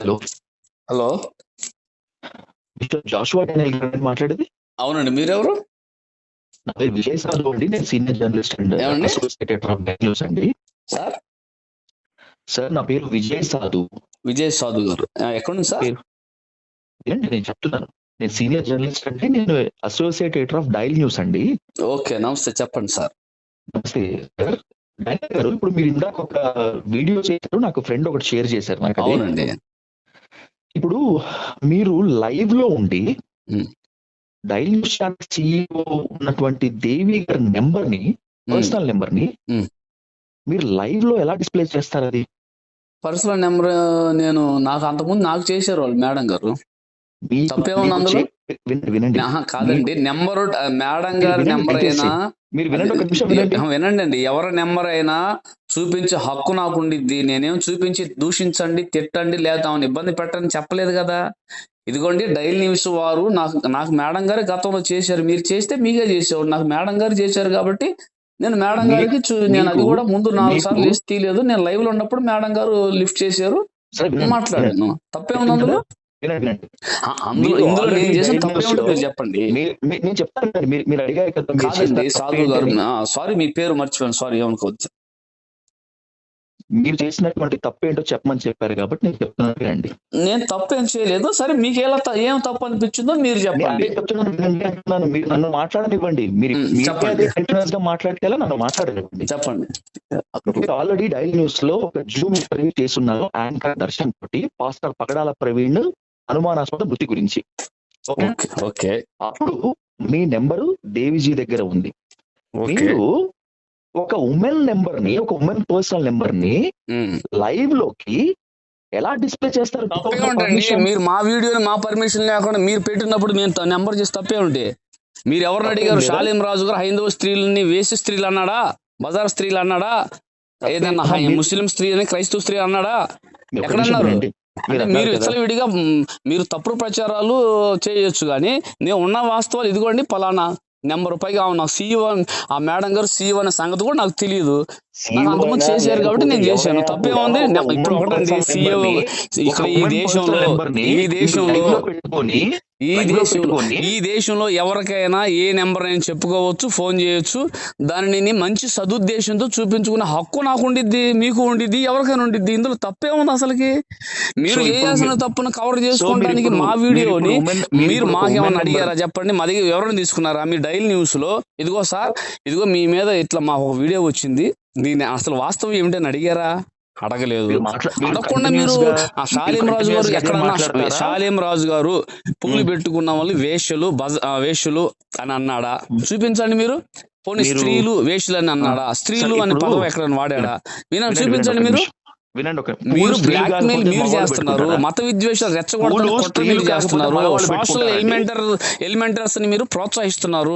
Hello. Hello. Jashuva Daniel గారు మాట్లాడేది? అవునండి మీరెవరు? నా పేరు విజయ్ సాధు అండి నేను సీనియర్ జర్నలిస్ట్ అండ్ ఏమండి? అసోసియేట్ ఎడిటర్ ఆఫ్ న్యూస్ అండి. సార్? సార్ నా పేరు విజయ్ సాధు విజయ్ సాధు గారు. ఆ, ఎక్కడి నుంచి సార్? పేరు? ఏంటి నేను చెప్తున్నాను. నేను సీనియర్ జర్నలిస్ట్ అండి నేను associate editor of Dial news అండి. ఓకే నమస్తే చెప్పండి సార్. నమస్తే సార్. డైల్ గారు ఇప్పుడు మీరు ఇందాక ఒక వీడియో చేశారు నాకు ఫ్రెండ్ ఒకటి షేర్ చేశారు నాకు అది. అవునండి. ఇప్పుడు మీరు లైవ్లో ఉండి. డైల్ ఛానల్ సిఇఓ ఉన్నటువంటి దేవి గారి నెంబర్ని పర్సనల్ నెంబర్ని. మీరు లైవ్లో ఎలా డిస్ప్లే చేస్తారు అది పర్సనల్ నెంబర్ నేను నాకు అంతకుముందు నాకు చేశారు వాళ్ళు మేడం గారు వినండి. కాదండి. నెంబర్ మేడం గారి నెంబర్ అయినా మీరు వినండి ఒక నిమిషం వినండి. అండి ఎవరి నెంబర్ అయినా చూపించే హక్కు నాకు ఉండిద్ది నేనేం చూపించి దూషించండి తిట్టండి లేదా ఆమెను ఇబ్బంది పెట్టని చెప్పలేదు కదా. ఇదిగోండి డైలీ న్యూస్ వారు నాకు నాకు మేడం గారు గతంలో చేశారు. మీరు చేస్తే మీకే చేసేవారు. నాకు మేడం గారు చేశారు కాబట్టి నేను మేడం గారికి నేను అది కూడా ముందు నాలుగు సార్లు వేసి తీయలేదు. నేను లైవ్లో ఉన్నప్పుడు మేడం గారు లిఫ్ట్ చేశారు. మాట్లాడాను. తప్పేముంది అందులో వినండి. అందులో ఇందులో నేను చేసిన చెప్పండి. నేను చెప్తాను మీరు మీరు అడిగారు కదా కాదండి సాధు గారు. సారీ మీ పేరు మర్చిపోయాను సారీ ఏమనుకోవచ్చు మీరు చేసినటువంటి తప్పేంటో చెప్పమని చెప్పారు కాబట్టి నేను చెప్తున్నాను వినండి. నేను తప్పేం చేయలేదు సరే మీకు ఎలా ఏం తప్పు అనిపించిందో మీరు చెప్పండి. చెప్తున్నాను మీరు నన్ను మాట్లాడనివ్వండి. మీరు కంటిన్యూస్గా మాట్లాడితే నన్ను మాట్లాడనివ్వండి. చెప్పండి. మీరు ఆల్రెడీ డైల్ న్యూస్లో ఒక జూమ్ ఇంటర్వ్యూ చేస్తున్నారు యాంకర్ దర్శన్ తోటి పాస్టర్ పగడాల ప్రవీణ్ అనుమానాస్పద మృతి గురించి. ఓకే. అప్పుడు మీ నెంబరు దేవిజీ దగ్గర ఉంది. మీరు ఒక ఉమెన్ నెంబర్ని ఒక ఉమెన్ పర్సనల్ నెంబర్ని. లైవ్లోకి ఎలా డిస్ప్లే చేస్తారు? మీరు మా వీడియోని మా పర్మిషన్ లేకుండా మీరు పెట్టినప్పుడు మేము నెంబర్ చేసి తప్పే ఉంటే. మీరు ఎవరిని అడిగారు? షాలేం రాజు గారు హైందవ స్త్రీలని వేసి స్త్రీలు అన్నాడా? బజార్ స్త్రీలు అన్నాడా? ఏదన్నా ముస్లిం స్త్రీ అని క్రైస్తవ స్త్రీ అన్నాడా? ఒక మీరు అన్నారు మీరు తప్పుడు ప్రచారాలు చేయొచ్చు కానీ నేను ఉన్న వాస్తవాలు ఇదిగోండి పలానా నెంబర్ పైగా అవును సీఈఓ ఆ మేడం గారు సీఈఓ అనే సంగతి కూడా నాకు తెలియదు అంతకుముందు చేశారు కాబట్టి నేను చేశాను. తప్పేముంది ఇప్పుడు ఒకటండి సీఈఓ ఇక్కడ ఈ దేశంలో ఈ దేశంలో ఈ దేశంలో ఈ దేశంలో ఎవరికైనా ఏ నెంబర్ అయినా చెప్పుకోవచ్చు ఫోన్ చేయొచ్చు. దానిని మంచి సదుద్దేశంతో చూపించుకునే హక్కు నాకు ఉండిద్ది మీకు ఉండిద్ది ఎవరికైనా ఉండిద్ది. ఇందులో తప్పేముంది అసలుకి. మీరు చేయాల్సిన మీరు- తప్పును కవర్ చేసుకోవడానికి మా వీడియోని మీరు మాకేమన్నా అడిగారా చెప్పండి. మా దగ్గర ఎవరైనా తీసుకున్నారా? మీ డైల్ న్యూస్లో ఇదిగో సార్ ఇదిగో మీ మీద ఇట్లా మా ఒక వీడియో వచ్చింది. దీని అసలు వాస్తవం ఏమిటని అడిగారా? అడగలేదు. అడగకుండా మీరు ఆ మీరు రాజు గారు ఎక్కడన్నా? షాలేం రాజు గారు పూలు మ్. పెట్టుకున్న వాళ్ళు వేష్యలు బజ వేష్యలు అని అన్నాడా? చూపించండి మీరు. పోనీ స్త్రీలు వేష్యలు అని అన్నాడా స్త్రీలు అనే పదం ఎక్కడైనా వాడాడా? వినండి చూపించండి మీరు. వినండి ఒక మీరు బ్లాక్ మెయిల్ మీరు చేస్తున్నారు? మత విద్వేషాలు రెచ్చగొడతారు చేస్తున్నారు. సోషల్. ఎలిమెంటర్ ఎలిమెంటర్స్ని మీరు ప్రోత్సహిస్తున్నారు.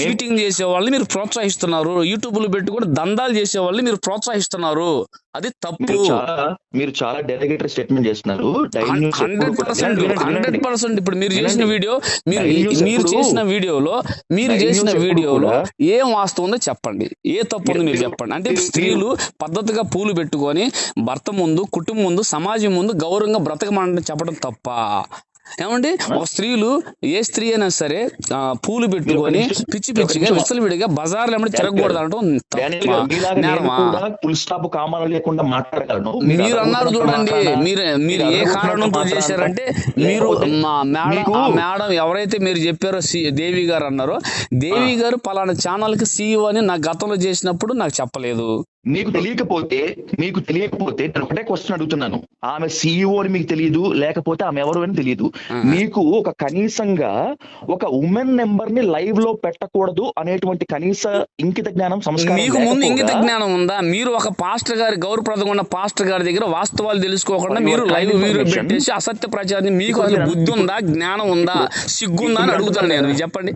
చీటింగ్ చేసే వాళ్ళని మీరు ప్రోత్సహిస్తున్నారు. యూట్యూబ్లో పెట్టుకుని దందాలు చేసే వాళ్ళని మీరు ప్రోత్సహిస్తున్నారు. అది తప్పు. మీరు చాలా డెలిగేటరీ స్టేట్మెంట్ చేస్తున్నారు. Hundred percent hundred. పర్సెంట్ ఇప్పుడు మీరు చేసిన. వీడియో మీరు మీరు చేసిన వీడియోలో మీరు చేసిన వీడియోలో ఏం వాస్తవం ఉందో చెప్పండి. ఏ తప్పు ఉందో మీరు చెప్పండి. అంటే స్త్రీలు పద్ధతిగా పూలు పెట్టుకొని భర్త ముందు కుటుంబం ముందు సమాజం ముందు గౌరవంగా బ్రతకమంటే చెప్పడం తప్ప. ఏమండి? ఒక స్త్రీలు ఏ స్త్రీ అయినా సరే పూలు పెట్టుకొని పిచ్చి పిచ్చిగా. విచ్చలవిడిగా బజార్లు తిరగకూడదు తప్ప. నేను నేరమా? కూడా ఫుల్ స్టాప్ కామాలు లేకుండా మాట్లాడగలను. మీరు అన్నారు చూడండి. మీరు మీరు ఏ కారణంతో. చేశారంటే మీరు మా మేడం మేడం ఎవరైతే మీరు చెప్పారో దేవి గారు అన్నారో దేవి గారు పలానా ఛానల్కి సీఈఓ అని నా గతంలో చేసినప్పుడు నాకు చెప్పలేదు. మీకు తెలియకపోతే మీకు తెలియకపోతే నేను ఒకటే క్వశ్చన్ అడుగుతున్నాను. ఆమె సీఈఓ అని మీకు తెలియదు లేకపోతే ఆమె ఎవరు అని తెలియదు. మీకు ఒక కనీసంగా ఒక ఉమెన్ నెంబర్ని లైవ్లో పెట్టకూడదు అనేటువంటి కనీస ఇంకిత జ్ఞానం సంస్కారం మీకు ముందు ఇంగిత జ్ఞానం ఉందా? మీరు ఒక పాస్టర్ గారి గౌరవప్రదంగా ఉన్న పాస్టర్ గారి దగ్గర వాస్తవాలు తెలుసుకోకుండా మీరు లైవ్ వీడియో information, పెట్టేసి అసత్య ప్రచారం మీకు అసలు మీరు- బుద్ధి ఉందా జ్ఞానం ఉందా సిగ్గుందా అని అడుగుతాను నేను. మీరు చెప్పండి.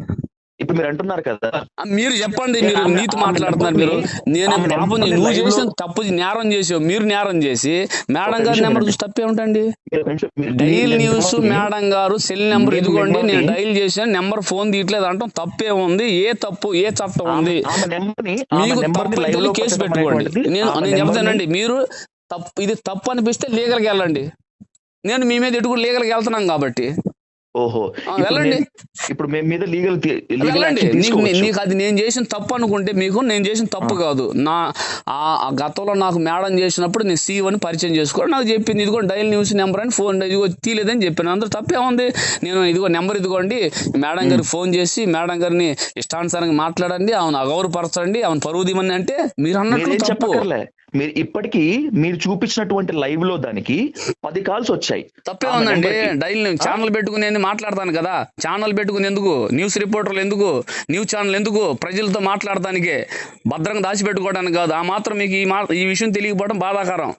ఇప్పుడు మీరు అంటున్నారు కదా. మీరు చెప్పండి మీరు నీతి మాట్లాడుతున్నారు మీరు. నేను పాపం నువ్వు చేసిన తప్పు నేరం చేసావు మీరు నేరం చేసి మేడం గారి నెంబర్. చూసి కొంచెం- మీరు- డైల్ న్యూస్ మేడం గారు సెల్ నెంబర్ ఇదిగోండి నేను డైల్ చేశాను నెంబర్ ఫోన్ తీయట్లేదు అంటాం తప్పే ఉంది ఏ తప్పు ఏ చట్టం ఉంది? మీకు తప్పు కేసు పెట్టుకోండి. నేను నేను చెప్తానండి మీరు తప్పు ఇది తప్పు అనిపిస్తే లీగల్కి వెళ్ళండి. నేను మీ మీద ఎటు లీగల్కి వెళ్తున్నాం కాబట్టి. ఓహో. వెళ్ళండి. ఇప్పుడు మేము మీద లీగల్ వెళ్ళండి. నీకు అది నేను చేసిన తప్పు అనుకుంటే మీకు నేను చేసిన తప్పు కాదు. నా ఆ గతంలో నాకు మేడం చేసినప్పుడు నేను సీవ్ అని పరిచయం చేసుకోవడం నాకు చెప్పింది ఇదిగో డైల్ న్యూస్ నెంబర్ అని ఫోన్ ఇదిగో తీలేదని చెప్పాను. అందరూ తప్పే ఉంది. నేను ఇదిగో నెంబర్ ఇదిగోండి. మేడం గారికి ఫోన్ చేసి మేడం గారిని ఇష్టానుసారంగా మాట్లాడండి. ఆమెను అగౌరవపరచండి. ఆమెను పరువు తీమని అంటే మీరు తప్పు. చెప్పక్కర్లే. మీరు ఇప్పటికీ మీరు చూపించినటువంటి లైవ్లో దానికి పది కాల్స్ వచ్చాయి. తప్పే ఉందండి. డైలీ ఛానల్ పెట్టుకుని నేను మాట్లాడతాను కదా. ఛానల్ పెట్టుకుని ఎందుకు? న్యూస్ రిపోర్టర్లు ఎందుకు? న్యూస్ ఛానల్ ఎందుకు? ప్రజలతో మాట్లాడటానికే. భద్రంగా దాచిపెట్టుకోవడానికి కాదు. ఆ మాత్రం మీకు ఈ మా ఈ విషయం తెలియకపోవడం బాధాకరం.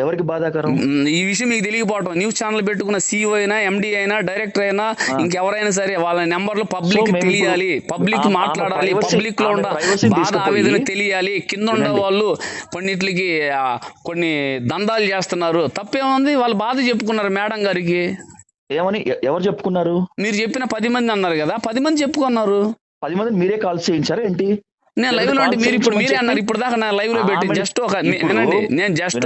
ఎవరికి బాధాకరం? ఈ విషయం మీకు తెలియకపోవడం న్యూస్ ఛానల్ పెట్టుకున్న సీఓ అయినా ఎండి అయినా డైరెక్టర్ అయినా ఇంకెవరైనా సరే వాళ్ళ నెంబర్లు పబ్లిక్ తెలియాలి. పబ్లిక్ మాట్లాడాలి. పబ్లిక్లో ఆమె ఉండ privacy ని బాధ ఆవేదన తెలియాలి. కింద ఉండే. వాళ్ళు కొన్నిట్లకి కొన్ని దందాలు చేస్తున్నారు. తప్పేముంది? వాళ్ళు బాధ చెప్పుకున్నారు మేడం గారికి. ఏమని? ఎవరు చెప్పుకున్నారు? మీరు చెప్పిన పది మంది అన్నారు కదా. పది మంది చెప్పుకున్నారు. పది మంది మీరే కాల్స్ చేయించారా ఏంటి? నేను లైవ్లో అంటే మీరు ఇప్పుడు మీరే అన్నారు ఇప్పుడు దాకా నా లైవ్లో పెట్టి జస్ట్ ఒక మీ- వినండి నేను జస్ట్.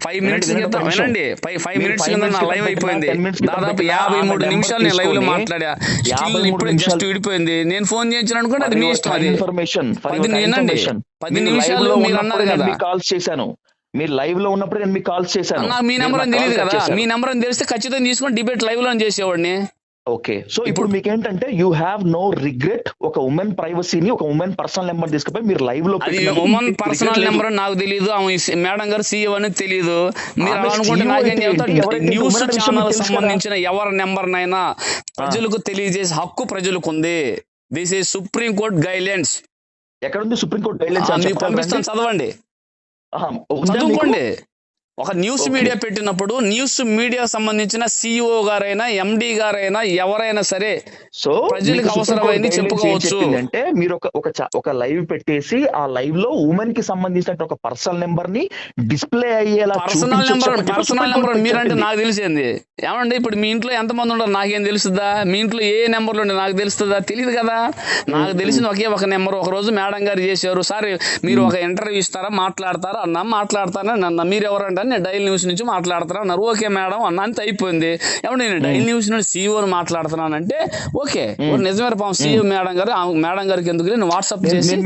ఫైవ్ మినిట్స్ వినండి, క్రితం. వినండి ఫైవ్ మినిట్స్ కింద నా లైవ్ అయిపోయింది. 10 minutes క్రితం దాదాపు యాభై మూడు నిమిషాలు నేను లైవ్లో మాట్లాడా. స్టిల్ ఇప్పుడే జస్ట్ విడిపోయింది నేను ఫోన్ చేయించిన అనుకోండి అది మీ ఇష్టం అది. ఇన్ఫర్మేషన్ పది వినండి. పది నిమిషాలు మీరు అన్నారు కదా. కాల్స్ చేశాను. మీరు లైవ్లో ఉన్నప్పుడు నేను మీకు కాల్స్ చేశాను. మీ నెంబర్ అని తెలియదు కదా. మీ నెంబర్ అని తెలిస్తే ఖచ్చితంగా తీసుకొని డిబేట్ లైవ్లో చేసేవాడిని. ఓకే. సో ఇప్పుడు మీకు ఏంటంటే యూ హ్యావ్ నో రిగ్రెట్ ఒక ఉమెన్ ప్రైవసీని ఒక ఉమెన్ పర్సనల్ నెంబర్ తీసుకుపోయి మీరు లైవ్లో ఉమెన్ పర్సనల్. నెంబర్ నాకు తెలియదు మేడం గారు సీఈఓ అని తెలియదు మీరు అనుకుంటే నాకేం చెప్తారు? ఎవరైతే న్యూస్ ఛానల్? సంబంధించిన ఎవరి నెంబర్ నైనా ప్రజలకు తెలియజేసే హక్కు ప్రజలకు ఉంది. This is supreme court guidelines ఎక్కడ ఉంది సుప్రీం కోర్ట్ గైడ్లైన్స్ పంపిస్తాను. చదవండి. చదువుకోండి. ఒక న్యూస్. మీడియా పెట్టినప్పుడు న్యూస్ మీడియా సంబంధించిన సిఇఓ గారైనా ఎండి గారైనా ఎవరైనా సరే సో ప్రజలకు అవసరమైంది చెప్పుకోవచ్చు. చెప్పిందంటే మీరు ఒక ఒక ఒక లైవ్ పెట్టేసి ఆ లైవ్లో ఉమెన్కి సంబంధించిన ఒక పర్సనల్ నెంబర్ని డిస్ప్లే అయ్యేలా పర్సనల్ నెంబర్ పర్సనల్ నెంబర్ మీరంటే. నాకు తెలిసింది. ఏమండి ఇప్పుడు మీ ఇంట్లో ఎంతమంది ఉండరు నాకేం తెలుస్తుందా? మీ ఇంట్లో ఏ నెంబర్లు ఉండే నాకు తెలుస్తుందా? తెలియదు కదా. నాకు తెలిసింది ఒకే ఒక నెంబర్ ఒక రోజు మేడం గారు చేశారు. సార్ మీరు ఒక ఇంటర్వ్యూ ఇస్తారా? మాట్లాడతారా? అన్నా మాట్లాడతారా నన్న మీరు ఎవరంటే? నేను డైల్ న్యూస్ నుంచి మాట్లాడతారా అన్నారు. ఓకే మేడం అన్న అంత అయిపోయింది. ఏమంటే నేను డైల్ న్యూస్ నుంచి సీఈఓని మాట్లాడుతున్నానంటే ఓకే ఓ నిజమే పాపం సీఈఓ మేడం గారు మేడం గారికి ఎందుకు నేను వాట్సాప్ చేసి ఇంకో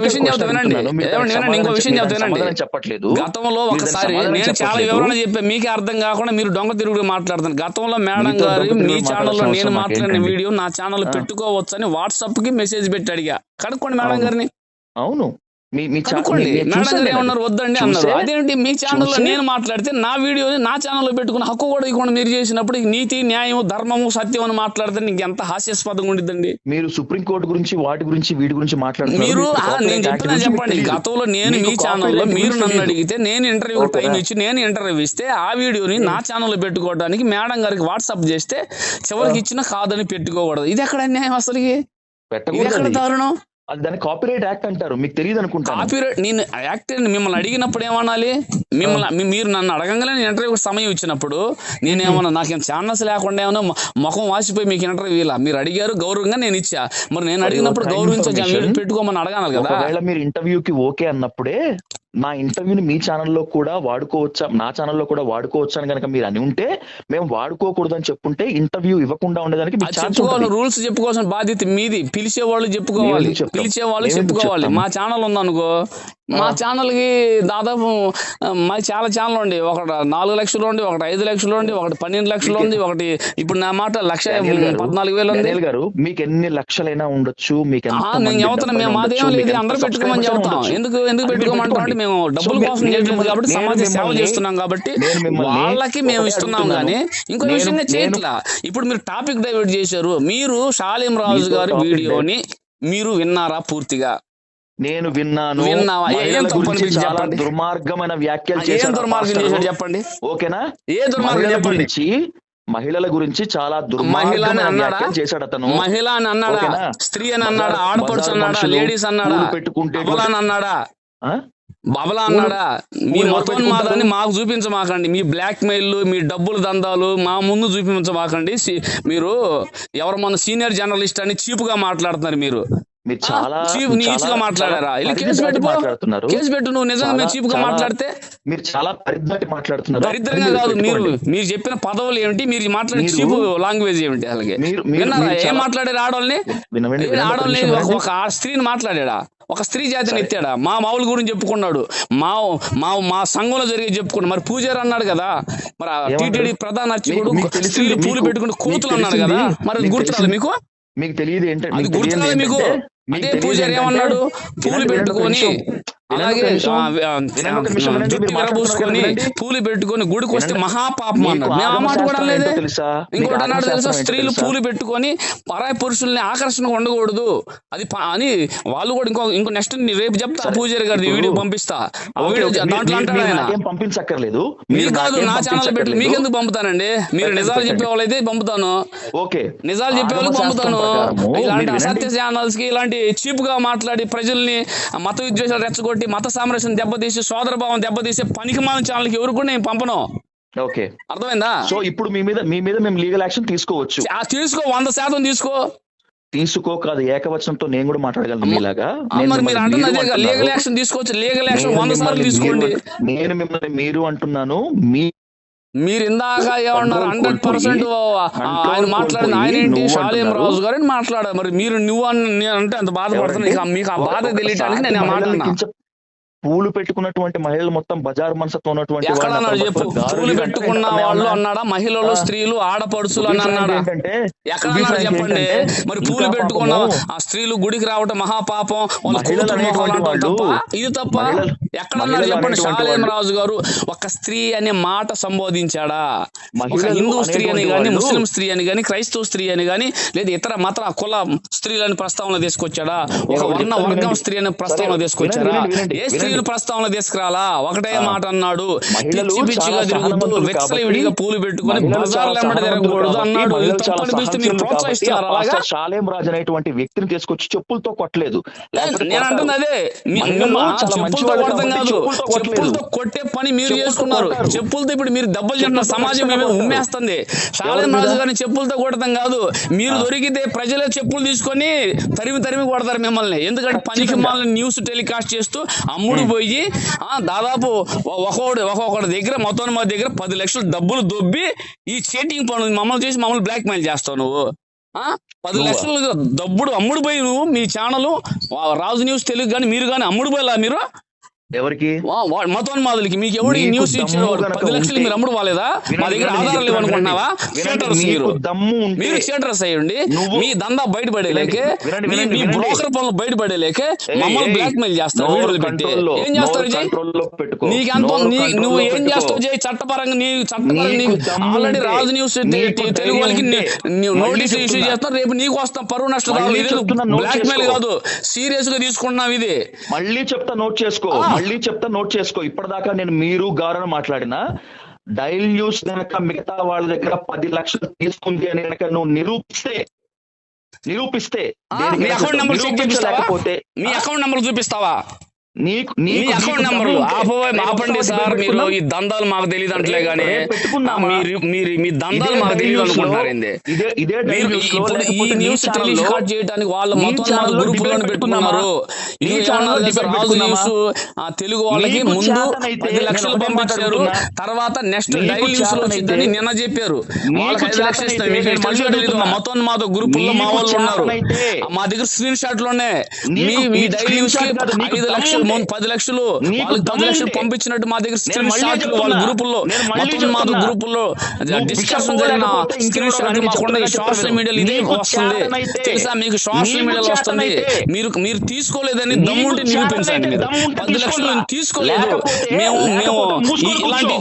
విషయం చెప్తా question వినండి అడుగుతున్నాను. మీరు ఏమండి దానికి వినండి ఇంకో విషయం చెప్తా చెప్ప- వినండి సమాధానం చెప్పట్లేదు. గతంలో ఒకసారి నేను చాలా. వివరణ చెప్పా మీకే అర్థం కాకుండా మీరు దొంగ తిరుగుడు మాట్లాడుతున్నారు. గతంలో మేడం గారు మీ ఛానల్లో నేను మాట్లాడిన? వీడియో నా ఛానల్ ఆ. పెట్టుకోవచ్చు అని వాట్సాప్కి మెసేజ్ పెట్టి అడిగా. కనుక్కోండి మేడం. గారిని. అవును. నేను ఏమన్నారు వద్దండి అన్నారు. అదేంటి మీ ఛానల్లో నేను మాట్లాడితే నా వీడియోని నా ఛానల్లో పెట్టుకున్న హక్కు కూడా ఇవ్వకుండా మీరు చేసినప్పుడు నీతి న్యాయం ధర్మము సత్యం అని మాట్లాడితే నీకు ఎంత హాస్యాస్పదంగా ఉండిద్దండి. మీరు సుప్రీం కోర్టు గురించి వాటి గురించి వీటి గురించి మాట్లాడుతున్నారు. మీరు నేను చెప్పిన చెప్పండి. గతంలో నేను మీ ఛానల్లో మీరు నన్ను. అడిగితే నేను ఇంటర్వ్యూ? టైం ఇచ్చి నేను ఇంటర్వ్యూ ఇస్తే ఆ వీడియోని నా ఛానల్లో పెట్టుకోవడానికి మేడం గారికి వాట్సాప్ చేస్తే చివరికి ఇచ్చిన కాదని పెట్టుకోకూడదు. ఇది ఎక్కడ అన్యాయం అసలుకి? పెట్టకూడదు. దారుణం? అది దాన్ని కాపీరైట్ యాక్ట్ అంటారు. మీకు తెలియదు అనుకుంటాను కాపీరైట్ నేను యాక్టర్ మిమ్మల్ని అడిగినప్పుడు ఏమనాలి? మిమ్మల్ని మీరు నన్ను అడగంగానే నేను ఇంటర్వ్యూ సమయం ఇచ్చినప్పుడు నేనేమన్నా నాకేం ఛానల్స్ లేకుండా ఏమన్నా ముఖం వాసిపోయి మీకు ఇంటర్వ్యూ ఇలా మీరు అడిగారు గౌరవంగా నేను ఇచ్చా. మరి నేను అడిగినప్పుడు గౌరవించే పెట్టుకోమని అడగాలి కదా. ఒకవేళ మీరు ఇంటర్వ్యూకి ఓకే అన్నప్పుడే నా ఇంటర్వ్యూని మీ ఛానల్లో కూడా వాడుకోవచ్చా నా ఛానల్లో కూడా వాడుకోవచ్చా అని కనుక మీరు అని ఉంటే మేము వాడుకోకూడదు అని చెప్పుంటే ఇంటర్వ్యూ ఇవ్వకుండా చెప్పుకోవాలి ఉంటుంది రూల్స్ చెప్పుకోవాల్సిన బాధ్యత మీది పిలిచే వాళ్ళు చెప్పుకోవాలి. పిలిచే వాళ్ళు చెప్పుకోవాలి? మా ఛానల్ ఉందనుకో మా ఆ. ఛానల్కి దాదాపు మా చాలా ఛానల్ ఉండి ఒకటి నాలుగు లక్షలు ఉండి ఒకటి ఐదు లక్షలు ఉండి ఒకటి పన్నెండు లక్షలు ఉంది ఒకటి ఇప్పుడు నా మాట లక్ష పద్నాలుగు వేలు ఉంది గారు మీకు ఎన్ని లక్షలైనా ఉండొచ్చు మీకు నేను మంది డబ్బైనా మేము మీకు లేదు అందరూ పెట్టుకోమని చెబుతాం. ఎందుకు ఎందుకు పెట్టుకోమంటాం మేము. డబ్బుల కోసం చేయట్లేదు కాబట్టి సమాజ సేవ చేస్తున్నాం కాబట్టి వాళ్ళకి మేము ఇస్తున్నాం. కానీ ఇంకో నేను- విషయం నేను నేను- చేయట్లా. ఇప్పుడు మీరు టాపిక్ డైవర్ట్ చేశారు. మీరు షాలిం రాజు గారి వీడియోని మీరు విన్నారా పూర్తిగా? నేను విన్నాను. చాలా. దుర్మార్గమైన వ్యాఖ్యలు ఆ దుర్మార్గం చెప్పండి. ఓకేనా? ఏ దుర్మార్గం చెప్పండి. గురించి మహిళల గురించి చాలా దుర్మార్గమైన చేశాడు అతను. మహిళ అని అన్నాడా? స్త్రీ అని అన్నాడా? ఆడపడుచు అన్నాడా లేడీస్ అన్నాడా? పెట్టుకుంటే అన్నాడా? బబలా అన్నాడా? మీ మతోన్మాదాన్ని? మాకు చూపించమాకండి. మీ బ్లాక్ మెయిల్ మీ డబ్బులు దందాలు మా ముందు చూపించమాకండి. మీరు ఎవరు మన సీనియర్ జర్నలిస్ట్ అని చీప్గా మాట్లాడుతున్నారు మీరు. మీరు చాలా చీప్ మీరు నీచ్గా మాట్లాడారా? కేసు మాట్లాడుతున్నారు. కేసు పెట్టు నువ్వు నిజంగా చాలా- చీప్గా మాట్లాడితే మీరు చాలా పరిధి మాట్లాడుతున్నారు. దరిద్రంగా కాదు మీరు మీరు చెప్పిన పదవులు ఏమిటి? మీరు మాట్లాడే మీరు- చీప్ లాంగ్వేజ్ ఏమిటి అలాగే? మీరు- మీరు- విన్నారా మీరు ఏం మాట్లాడారు ఆడవాళ్ళని ఆడవాళ్ళని ఒక- ఆ స్త్రీని మాట్లాడాడా? ఒక స్త్రీ జాతిని ఎత్తాడా? మా మావుల గురించి చెప్పుకున్నాడు. మా మా మా సంఘంలో జరిగే చెప్పుకున్నాడు. మరి పూజారి అన్నాడు కదా? మరి? టీటీడీ ప్రధాన అర్చకుడు స్త్రీలు పూలు పెట్టుకుని కూతులు అన్నాడు కదా? మరి తెలిసింది- మీకు? మీకు తెలియదు ఏంటంటే పూజారి ఏమన్నాడు? పూలు పెట్టుకొని అలాగే వినండి. పూలు పెట్టుకొని గుడికి వస్తే. మహాపాపం మీకు అన్నాడు. మేము ఆ మాట కూడా లేదే ఇంకోటి అన్నాడు తెలుసా? స్త్రీలు? పూలు పెట్టుకొని పరాయి పురుషుల్ని ఆకర్షణగా ఉండకూడదు. అది అని వాళ్ళు కూడా ఇంకో ఇంకో నెక్స్ట్ రేపు చెప్తా. పూజారి గారి వీడియో పంపిస్తా. దాంట్లో అంటాడు ఆయన. పంపించక్కర్లేదు. మీరు కాదు నా ఛానల్ పెట్టి. మీకెందుకు పంపుతానండి? మీరు నిజాలు. చెప్పే వాళ్ళైతే పంపుతాను. ఓకే. నిజాలు చెప్పే వాళ్ళకి పంపుతాను. ఇలాంటి అసత్య. ఛానల్స్కి ఇలాంటి చీప్గా మాట్లాడి ప్రజల్ని మత విద్వేషాలు రెచ్చగొట్టి మత సామరస్యం దెబ్బతీసి సోదర భావం దెబ్బతీసే పనికి మాలిన ఛానల్కి ఎవరు కూడా నేను పంపను. ఓకే. అర్థమైందా? సో ఇప్పుడు మీ మీద మీ మీద మేము లీగల్ యాక్షన్ తీసుకోవచ్చు. తీసుకో వంద శాతం తీసుకో. తీసుకో కాదు ఏకవచనంతో నేను కూడా మాట్లాడగలను. మీలాగా. లీగల్. యాక్షన్ తీసుకోవచ్చు లీగల్ యాక్షన్ వంద సార్లు మిమ్మల్ని తీసుకోండి. నేను మిమ్మల్ని మీరు అంటున్నాను మీ మీరు ఇందాక ఏమన్నారు హండ్రెడ్ పర్సెంట్ ఆయన మాట్లాడింది ఆయన ఏంటి షాలేం. రాజు గారు మాట్లాడారు. మరి మీరు నువ్వు అని అంటే అంత బాధపడుతున్నా మీకు ఆ బాధ తెలియటానికి నేను ఆ పూలు పెట్టుకున్నటువంటి మహిళలు మొత్తం బజార్ మనసతో ఉన్నటువంటి పెట్టుకున్న? వాళ్ళు అన్నాడా? మహిళలు. స్త్రీలు ఆడపడుచులు అని అన్నాడా? చెప్పండి? మరి పూలు పెట్టుకున్న ఆ స్త్రీలు గుడికి రావటం మహాపాపం వాళ్ళ ఇది తప్ప? ఎక్కడ చెప్పండి అనేటువంటి షాలేం వాళ్ళు- రాజు గారు ఒక స్త్రీ అనే మాట సంబోధించాడా ఒక హిందూ స్త్రీ అని గాని వాళ్ళు- ముస్లిం స్త్రీ అని గాని క్రైస్తవ స్త్రీ అని గాని లేదా ఇతర మత కుల స్త్రీలని ప్రస్తావన తీసుకొచ్చాడా ఒక వర్ణ వర్గం. స్త్రీ అని ప్రస్తావన వినండి, ఏ. స్త్రీలు ప్రస్తావన తీసుకురాలా ఒకటే. మాట అన్నాడు పిచ్చి పిచ్చిగా తిరుగుతూ వెచ్చల విడిగా పూలు పెట్టుకొని బజార్లు తిరగకూడదు అన్నాడు మీరు ప్రోత్సహిస్తున్నారు అలాగా షాలేం రాజు అనేటువంటి వ్యక్తిని తీసుకొచ్చి చెప్పులతో కొట్టలేదు నేను. అంటుంది అదే చెప్పులతో కొడతాం కాదు చెప్పులతో కొట్టే పని మీరు చేసుకున్నారు. చెప్పులతో ఇప్పుడు మీరు దెబ్బలు తింటున్న సమాజం కొడతారు. ఉమ్మేస్తుంది. ఎవరి రాజు? గారిని చెప్పులతో కొడతాం కాదు. మీరు దొరికితే ప్రజలే చెప్పులు తీసుకొని తరిమి తరిమి కొడతారు మిమ్మల్ని. ఎందుకంటే పనికి ఖచ్చితంగా. మాలిన న్యూస్ టెలికాస్ట్ చేస్తూ అమ్ముడు పోయి ఆ, దాదాపు ఒ- ఒక్కొక్కడు ఒక్కొక్కడి దగ్గర మొత్తం మా దగ్గర పది లక్షలు డబ్బులు దొబ్బి ఈ చీటింగ్ పనులు మమ్మల్ని చేసి మమ్మల్ని బ్లాక్ మెయిల్ చేస్తావు నువ్వు. ఆ? పది? లక్షలు డబ్బుడు అమ్ముడు పోయి నువ్వు మీ ఛానల్ రాజు న్యూస్ తెలుగు కానీ మీరు కానీ అమ్ముడు పోయేలా మీరు? ఎవరికి మతోన్మాదులకి మీకు ఎవడు న్యూస్ ఇచ్చాడు గనక పది లక్షలు మీరు అమ్ముడు పోలేదా మా దగ్గర ఆధారాలు లేవనుకుంటున్నావా మీకు మీరు మీరు షేటర్స్ అయ్యండి మీ దందా బయటపడేలేకే మీ. బ్రోకర్ పనులు బయటపడేలేకే మమ్మల్ని బ్లాక్ మెయిల్ చేస్తారు వీడియోలు పెట్టి ఏం చేస్తారు. నీకెంత నోరు నీ- నువ్వు ఏం. చేస్తావు జై చట్టపరంగా నీ చట్టపరంగా నీకు నీకు ఆల్రెడీ రాజు న్యూస్ నీకు తెలుగు వాళ్ళకి నోటీస్ ఇష్యూ. చేస్తాం రేపు నీకు వస్తాం పరువు నష్టం బ్లాక్ మెయిల్. కాదు సీరియస్గా తీసుకుంటున్నాం ఇది మళ్ళీ చెప్తా నోట్ చేసుకో. మళ్ళీ చెప్తా నోట్ చేసుకో. ఇప్పటిదాకా నేను మీరు గారని మాట్లాడినా డైల్ న్యూస్ గనక మిగతా వాళ్ళ దగ్గర పది లక్షలు తీసుకుంది అని గనక నువ్వు నిరూపిస్తే నిరూపిస్తే మీ అకౌంట్ నెంబర్ చేపిస్తావా? మీ అకౌంట్ నెంబర్ చూపిస్తావా? నీకు మీ అకౌంట్ రేపు ఆపండి సార్ మీరు. ఈ దందాలు మాకు తెలియదు అంటలే గానీ? మీరు మీరు మీ దందాలు మాకు తెలియదు లో- లో ఇప్పుడు ఈ న్యూస్ టెలికాస్ట్ చేయడానికి వాళ్ళ మొత్తం గ్రూపులను డిబేట్ పెట్టుకున్నారు? న్యూస్ ఆ, తెలుగు వాళ్ళకి ముందు పది లక్షలు పంపించారు. తర్వాత నెక్స్ట్ నీకు డైలీ న్యూస్లో వచ్చిందని నిన్న చెప్పారు మా. మొత్తం మాతో గ్రూపుల్లో మా నీకు వాళ్ళు ఉన్నారు మా దగ్గర స్క్రీన్ షాట్లు ఉన్నాయి మీ మీ డైలీ న్యూస్ ఐదు లక్షలు ముందు పది లక్షలు పది లక్షలు. పంపించినట్టు మా దగ్గర స్క్రీన్ షాట్లు వాళ్ళ. గ్రూపుల్లో మొత్తం మాతో చెప్తున్నా. గ్రూపుల్లో డిస్కషన్ జరిగిన స్క్రీన్ కానీ మాకుండా సోషల్. మీడియాలో ఇదే వస్తుంది. తెలుసా మీకు సోషల్ మీడియాలో వస్తుంది. మీరు మీరు తీసుకోలేదని దమ్ముంటే నిరూపించండి మీరు పది లక్షలు తీసుకోలేదు మేము మేము ఇలాంటి